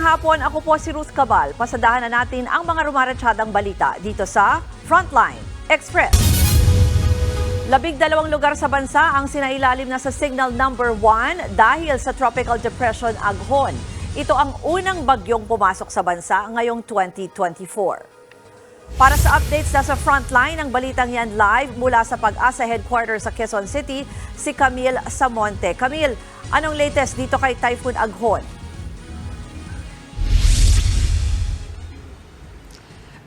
Magandang hapon, ako po si Ruth Cabal. Pasadahan na natin ang mga rumaratsyadang balita dito sa Frontline Express. Labing dalawang lugar sa bansa ang sinailalim na sa signal number 1 dahil sa Tropical Depression Aghon. Ito ang unang bagyong pumasok sa bansa ngayong 2024. Para sa updates na sa frontline ng balitang yan live mula sa Pag-asa Headquarters sa Quezon City, si Camille Samonte. Camille, anong latest dito kay Typhoon Aghon?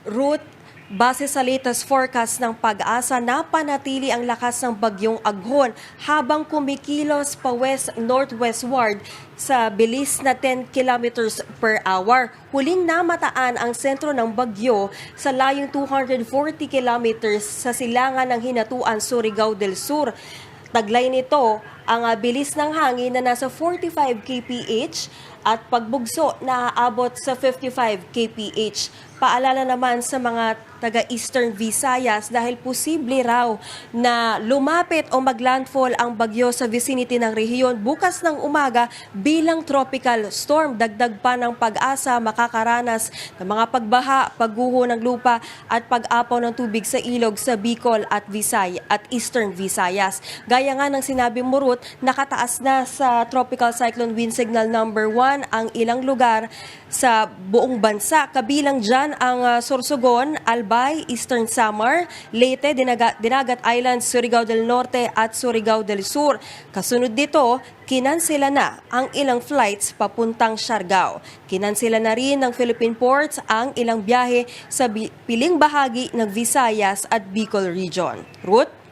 Route, base sa latest forecast ng pag-asa, napanatili ang lakas ng bagyong Aghon habang kumikilos pa west-northwestward sa bilis na 10 kilometers per hour. Huling namataan ang sentro ng bagyo sa layong 240 kilometers sa silangan ng Hinatuan, Surigao del Sur. Taglay nito ang ah, bilis ng hangin na nasa 45 kph at pagbugso na aabot sa 55 kph. Paalala naman sa mga taga-Eastern Visayas dahil posible raw na lumapit o maglandfall ang bagyo sa vicinity ng rehiyon bukas ng umaga bilang tropical storm. Dagdag pa ng pag-asa makakaranas ng mga pagbaha, pagguho ng lupa at pag-apaw ng tubig sa ilog sa Bicol at Visay at Eastern Visayas. Gaya nga ng sinabi mo Ruth, nakataas na sa tropical cyclone wind signal number 1 ang ilang lugar sa buong bansa. Kabilang dyan ang uh, Sorsogon, Albay, Eastern Samar, Leyte, Dinaga- Dinagat Islands, Surigao del Norte at Surigao del Sur. Kasunod dito, kinansela na ang ilang flights papuntang Siargao. Kinansela na rin ng Philippine Ports ang ilang biyahe sa piling bahagi ng Visayas at Bicol Region. Ruth?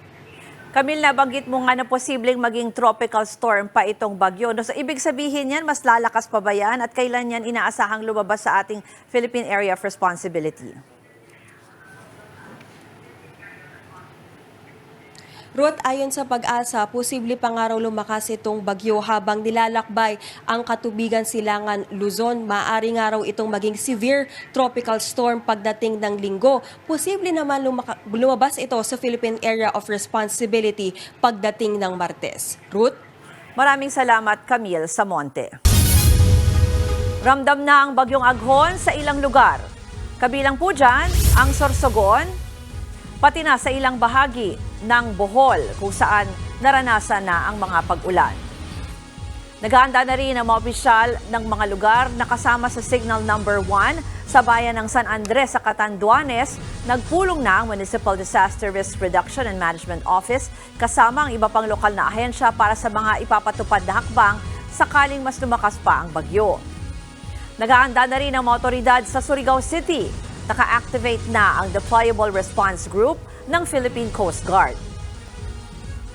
Camille, nabanggit mo nga na posibleng maging tropical storm pa itong bagyo. No, so, ibig sabihin yan, mas lalakas pa ba yan? At kailan yan inaasahang lumabas sa ating Philippine Area of Responsibility? Ruth, ayon sa pag-asa, posible pa nga raw lumakas itong bagyo habang nilalakbay ang katubigan silangan Luzon. Maari nga raw itong maging severe tropical storm pagdating ng linggo. Posible naman lumabas ito sa Philippine Area of Responsibility pagdating ng Martes. Ruth? Maraming salamat, Camille Samonte. Ramdam na ang bagyong aghon sa ilang lugar. Kabilang po dyan ang Sorsogon, pati na sa ilang bahagi ng Bohol kung saan naranasan na ang mga pag-ulan. Naghahanda na rin ang mga opisyal ng mga lugar na kasama sa signal number 1 sa bayan ng San Andres sa Catanduanes. Nagpulong na ang Municipal Disaster Risk Reduction and Management Office kasama ang iba pang lokal na ahensya para sa mga ipapatupad na hakbang sakaling mas lumakas pa ang bagyo. Naghahanda na rin ang mga otoridad sa Surigao City. Naka-activate na ang Deployable Response Group ng Philippine Coast Guard.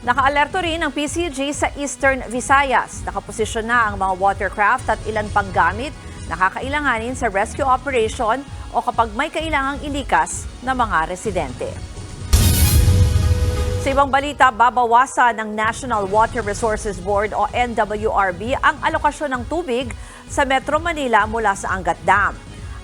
Naka-alerto rin ang PCG sa Eastern Visayas. Nakaposisyon na ang mga watercraft at ilan pang gamit na kakailanganin sa rescue operation o kapag may kailangang ilikas na mga residente. Sa ibang balita, babawasan ng National Water Resources Board o NWRB ang alokasyon ng tubig sa Metro Manila mula sa Angat Dam.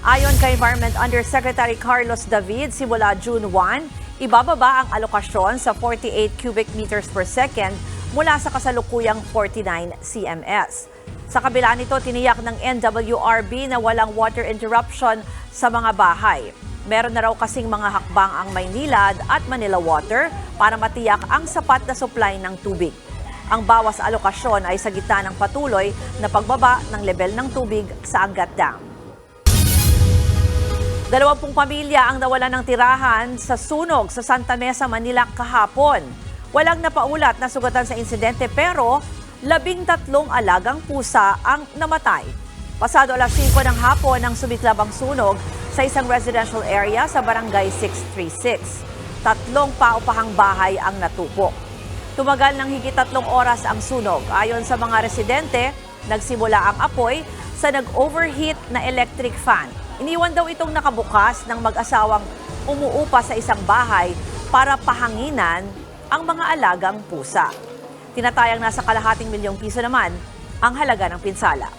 Ayon kay Environment Undersecretary Carlos David, simula June 1, ibababa ang alokasyon sa 48 cubic meters per second mula sa kasalukuyang 49 CMS. Sa kabila nito, tiniyak ng NWRB na walang water interruption sa mga bahay. Meron na raw kasing mga hakbang ang Maynilad at Manila Water para matiyak ang sapat na supply ng tubig. Ang bawas alokasyon ay sa gitna ng patuloy na pagbaba ng level ng tubig sa Angat Dam. Dalawampung pamilya ang nawala ng tirahan sa sunog sa Santa Mesa, Manila kahapon. Walang napaulat na sugatan sa insidente pero labing tatlong alagang pusa ang namatay. Pasado alas 5 ng hapon ang sumiklab ang sunog sa isang residential area sa Barangay 636. Tatlong paupahang bahay ang natupok. Tumagal ng higit tatlong oras ang sunog. Ayon sa mga residente, nagsimula ang apoy sa nag-overheat na electric fan. Iniwan daw itong nakabukas ng mag-asawang umuupa sa isang bahay para pahanginan ang mga alagang pusa. Tinatayang nasa kalahating milyong piso naman ang halaga ng pinsala.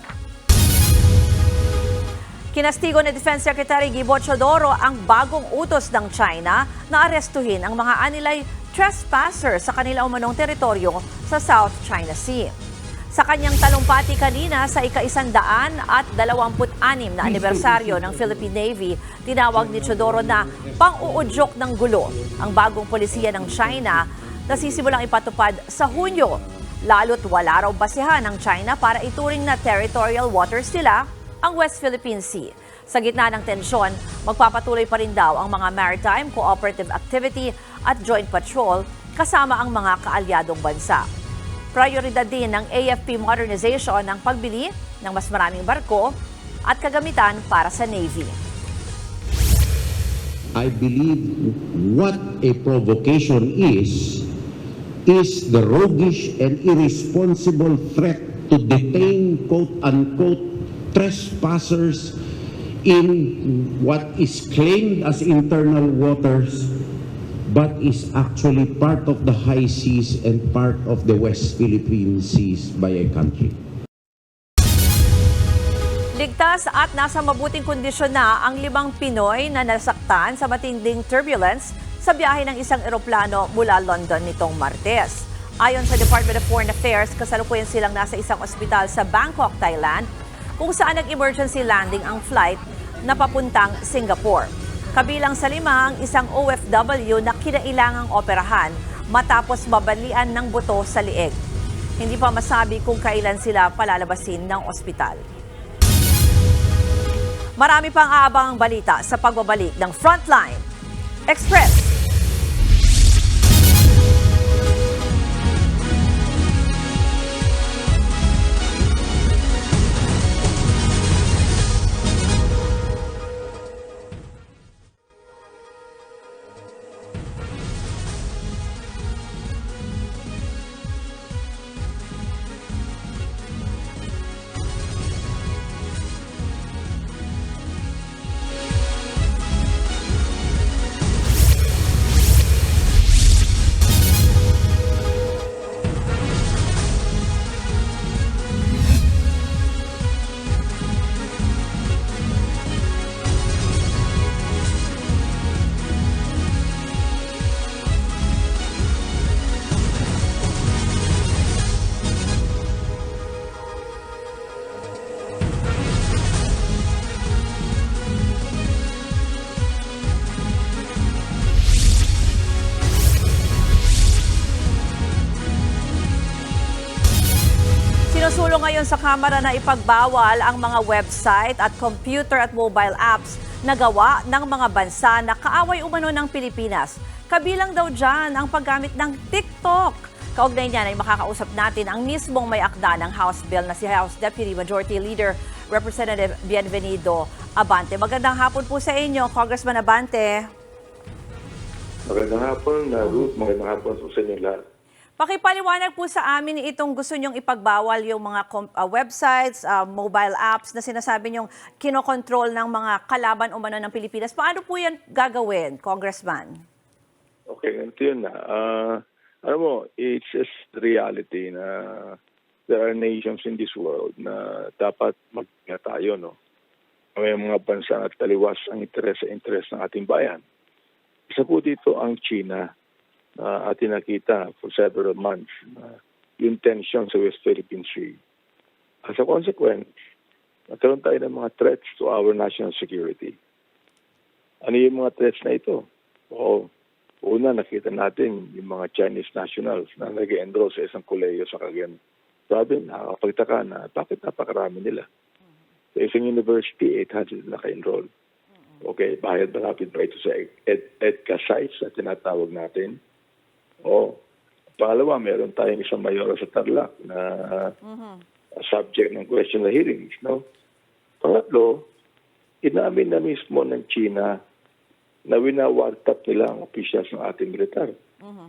Kinastigo ni Defense Secretary Gibo Chodoro ang bagong utos ng China na arestuhin ang mga anilay trespasser sa kanila umanong teritoryo sa South China Sea. Sa kanyang talumpati kanina sa ika-isandaan at dalawamput-anim na anibersaryo ng Philippine Navy, tinawag ni Chodoro na pang-uudyok ng gulo ang bagong polisiya ng China na sisimulang ipatupad sa Hunyo. Lalo't wala raw basihan ng China para ituring na territorial waters nila ang West Philippine Sea. Sa gitna ng tensyon, magpapatuloy pa rin daw ang mga maritime cooperative activity at joint patrol kasama ang mga kaalyadong bansa. Prioridad din ng AFP modernization ng pagbili ng mas maraming barko at kagamitan para sa Navy. I believe what a provocation is, is the roguish and irresponsible threat to detain quote-unquote trespassers in what is claimed as internal waters but is actually part of the high seas and part of the West Philippine Seas by a country. Ligtas at nasa mabuting kondisyon na ang limang Pinoy na nasaktan sa matinding turbulence sa biyahe ng isang eroplano mula London nitong Martes. Ayon sa Department of Foreign Affairs, kasalukuyan silang nasa isang ospital sa Bangkok, Thailand, kung saan nag-emergency landing ang flight na papuntang Singapore. Kabilang sa lima ang isang OFW na kinailangang operahan matapos mabalian ng buto sa lieg. Hindi pa masabi kung kailan sila palalabasin ng ospital. Marami pang aabangang balita sa pagbabalik ng Frontline Express. Sinusulong ngayon sa Kamara na ipagbawal ang mga website at computer at mobile apps na gawa ng mga bansa na kaaway umano ng Pilipinas. Kabilang daw dyan ang paggamit ng TikTok. Kaugnay niyan ay makakausap natin ang mismong may akda ng House Bill na si House Deputy Majority Leader Representative Bienvenido Abante. Magandang hapon po sa inyo, Congressman Abante. Magandang hapon, Ruth. Magandang hapon po sa inyo lahat. Pakipaliwanag po sa amin itong gusto nyong ipagbawal yung mga uh, websites, uh, mobile apps na sinasabi nyong kinokontrol ng mga kalaban umano ng Pilipinas. Paano po yan gagawin, Congressman? Okay, ganito yun na. Uh, alam mo, it's just reality na there are nations in this world na dapat mag tayo, no? May mga bansa at taliwas ang interes sa interes ng ating bayan. Isa po dito ang China na atin nakita for several months na yung tension sa West Philippine Sea. As a consequence, nagkaroon tayo ng mga threats to our national security. Ano yung mga threats na ito? O, una, nakita natin yung mga Chinese nationals na nag-enroll sa isang koleyo sa Cagayan. Sabi, nakakapagtaka na bakit napakarami nila. Sa isang university, 800 naka-enroll. Okay, bayad malapit ba ito sa ed, EDCA sites na tinatawag natin? O, pangalawa, meron tayong isang mayor sa Tarlac na subject ng question na hearings, no? Pangatlo, inamin na mismo ng China na winawartap nila ang officials ng ating militar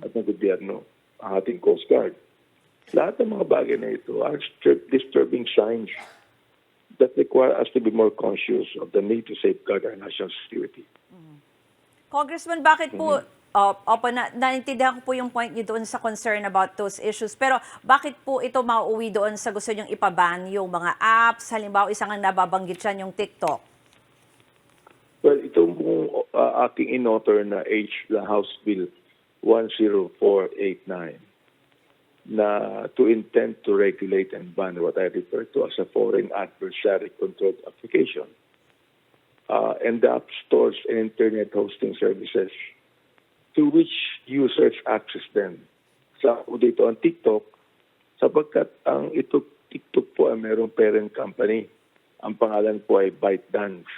at ng gobyerno, ang ating Coast Guard. Lahat ng mga bagay na ito are disturb- disturbing signs that require us to be more conscious of the need to safeguard our national security. Congressman, bakit po, uh, opo, na, naintindihan ko po yung point niyo doon sa concern about those issues, pero bakit po ito mauuwi doon sa gusto niyong ipaban yung mga apps, halimbawa isang ang nababanggit siya yung TikTok? Well, ito pong uh, aking in-author na H, the House Bill 10489. na to intend to regulate and ban what I refer to as a foreign adversary controlled application. Uh, and the app stores and internet hosting services to which users access them. Sa dito ang TikTok, sapagkat ang ito TikTok po ay mayroong parent company. Ang pangalan po ay ByteDance.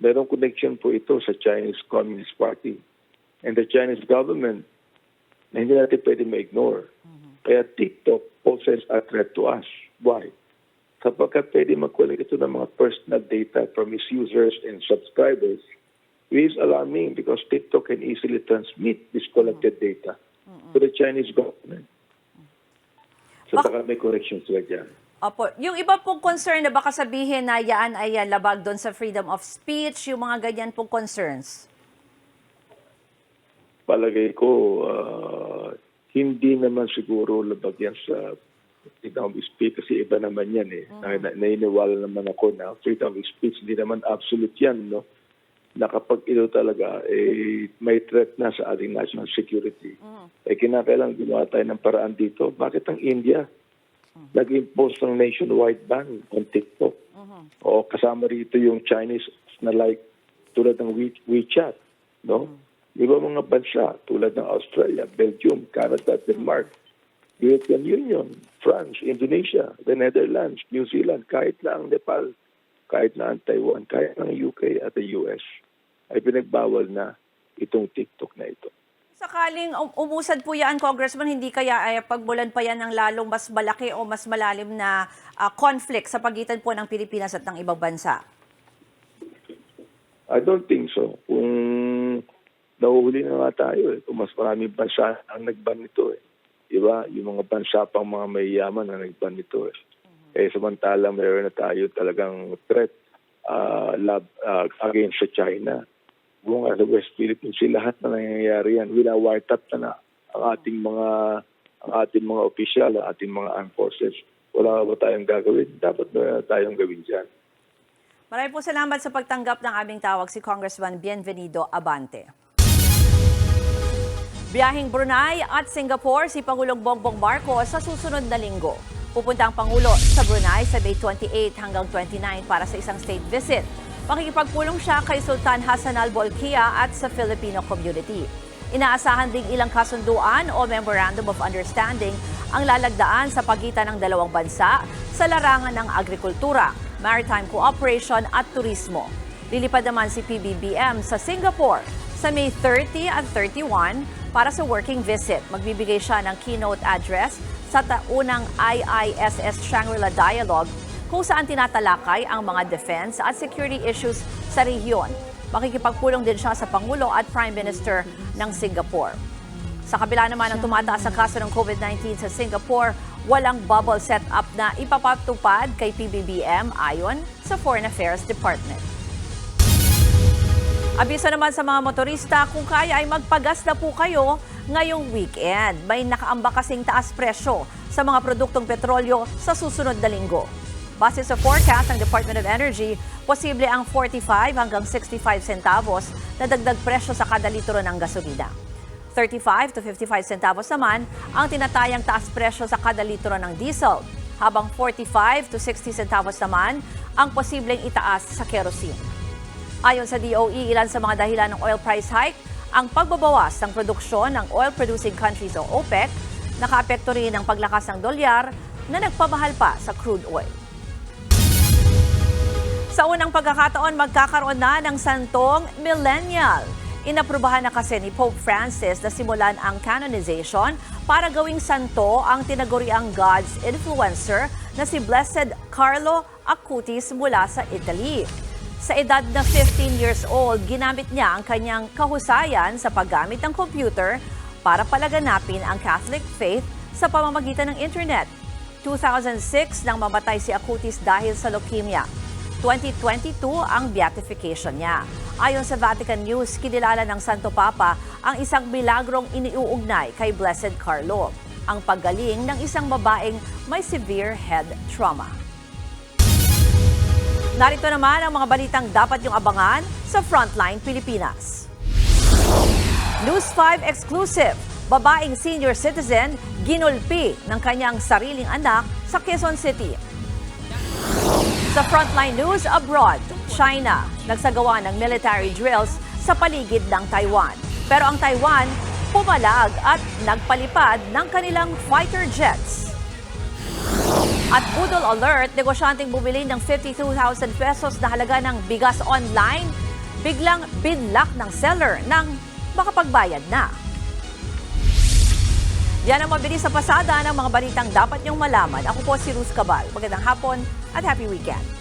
Merong connection po ito sa Chinese Communist Party and the Chinese government na hindi natin pwede ma-ignore. Kaya TikTok poses a threat to us. Why? Sapagkat pwede mag-collect ito ng mga personal data from its users and subscribers, is alarming because TikTok can easily transmit this collected data to the Chinese government. So, Bak- baka may correction sila dyan. Opo. Yung iba pong concern na baka sabihin na yan ay ah, labag doon sa freedom of speech, yung mga ganyan pong concerns. palagay ko, ah, hindi naman siguro labag yan sa freedom of speech kasi iba naman yan eh. Na, nainiwala naman ako na freedom of speech hindi naman absolute yan, no? Na kapag ito talaga eh, may threat na sa ating national security, eh kinakailangan gumawa tayo ng paraan dito. Bakit ang India? Nag-impose ng nationwide ban on TikTok? O kasama rito yung Chinese na like tulad ng We- WeChat, no? Di ba mga bansa tulad ng Australia, Belgium, Canada, Denmark, European Union, France, Indonesia, the Netherlands, New Zealand, kahit na ang Nepal, kahit na ang Taiwan, kahit ang UK at the US, ay pinagbawal na itong TikTok na ito. Sakaling um- umusad po yan, Congressman, hindi kaya ay pagbulan pa yan ng lalong mas malaki o mas malalim na ah, conflict sa pagitan po ng Pilipinas at ng ibang bansa? I don't think so. Kung nahuhuli na nga tayo eh, kung mas maraming bansa ang nagban nito eh. Diba? Yung mga bansa pang mga mayayaman na nagban nito eh. Eh samantalang meron na tayo talagang threat uh, lab, ah, against sa China. Buong sa West Philippines, lahat na nangyayari yan. Wina-wiretap na na ang ating mga ang ating mga opisyal, ang ating mga armed forces. Wala ba tayong gagawin? Dapat na tayong gawin dyan. Maraming po salamat sa pagtanggap ng aming tawag si Congressman Bienvenido Abante. Biyahing Brunei at Singapore si Pangulong Bongbong Marcos sa susunod na linggo. Pupunta ang Pangulo sa Brunei sa May 28 hanggang 29 para sa isang state visit. Makikipagpulong siya kay Sultan Hassan al Bolkiah at sa Filipino community. Inaasahan ding ilang kasunduan o Memorandum of Understanding ang lalagdaan sa pagitan ng dalawang bansa sa larangan ng agrikultura, maritime cooperation at turismo. Lilipad naman si PBBM sa Singapore sa May 30 at 31 para sa working visit. Magbibigay siya ng keynote address sa taunang IISS Shangri-La Dialogue kung saan tinatalakay ang mga defense at security issues sa rehiyon. Makikipagpulong din siya sa Pangulo at Prime Minister ng Singapore. Sa kabila naman ng tumataas sa kaso ng COVID-19 sa Singapore, walang bubble setup na ipapatupad kay PBBM ayon sa Foreign Affairs Department. Abiso naman sa mga motorista, kung kaya ay magpagas na po kayo ngayong weekend. May nakaamba kasing taas presyo sa mga produktong petrolyo sa susunod na linggo. Base sa forecast ng Department of Energy, posible ang 45 hanggang 65 centavos na dagdag presyo sa kada litro ng gasolina. 35 to 55 centavos naman ang tinatayang taas presyo sa kada litro ng diesel, habang 45 to 60 centavos naman ang posibleng itaas sa kerosene. Ayon sa DOE, ilan sa mga dahilan ng oil price hike ang pagbabawas ng produksyon ng oil-producing countries o OPEC, nakaapekto rin ang paglakas ng dolyar na nagpamahal pa sa crude oil. Sa unang pagkakataon, magkakaroon na ng santong millennial. Inaprubahan na kasi ni Pope Francis na simulan ang canonization para gawing santo ang tinaguriang God's influencer na si Blessed Carlo Acutis mula sa Italy. Sa edad na 15 years old, ginamit niya ang kanyang kahusayan sa paggamit ng computer para palaganapin ang Catholic faith sa pamamagitan ng internet. 2006 nang mamatay si Acutis dahil sa leukemia. 2022 ang beatification niya. Ayon sa Vatican News, kinilala ng Santo Papa ang isang milagrong iniuugnay kay Blessed Carlo, ang paggaling ng isang babaeng may severe head trauma. Narito naman ang mga balitang dapat yung abangan sa Frontline Pilipinas. News 5 exclusive. babaeng senior citizen ginulpi ng kanyang sariling anak sa Quezon City. Sa frontline news abroad, China nagsagawa ng military drills sa paligid ng Taiwan. Pero ang Taiwan pumalag at nagpalipad ng kanilang fighter jets. At Budol Alert, negosyanteng bumili ng 52,000 pesos na halaga ng bigas online, biglang binlock ng seller ng makapagbayad na. Yan ang mabilis sa pasada ng mga balitang dapat niyong malaman. Ako po si Ruth Cabal. Magandang hapon at happy weekend.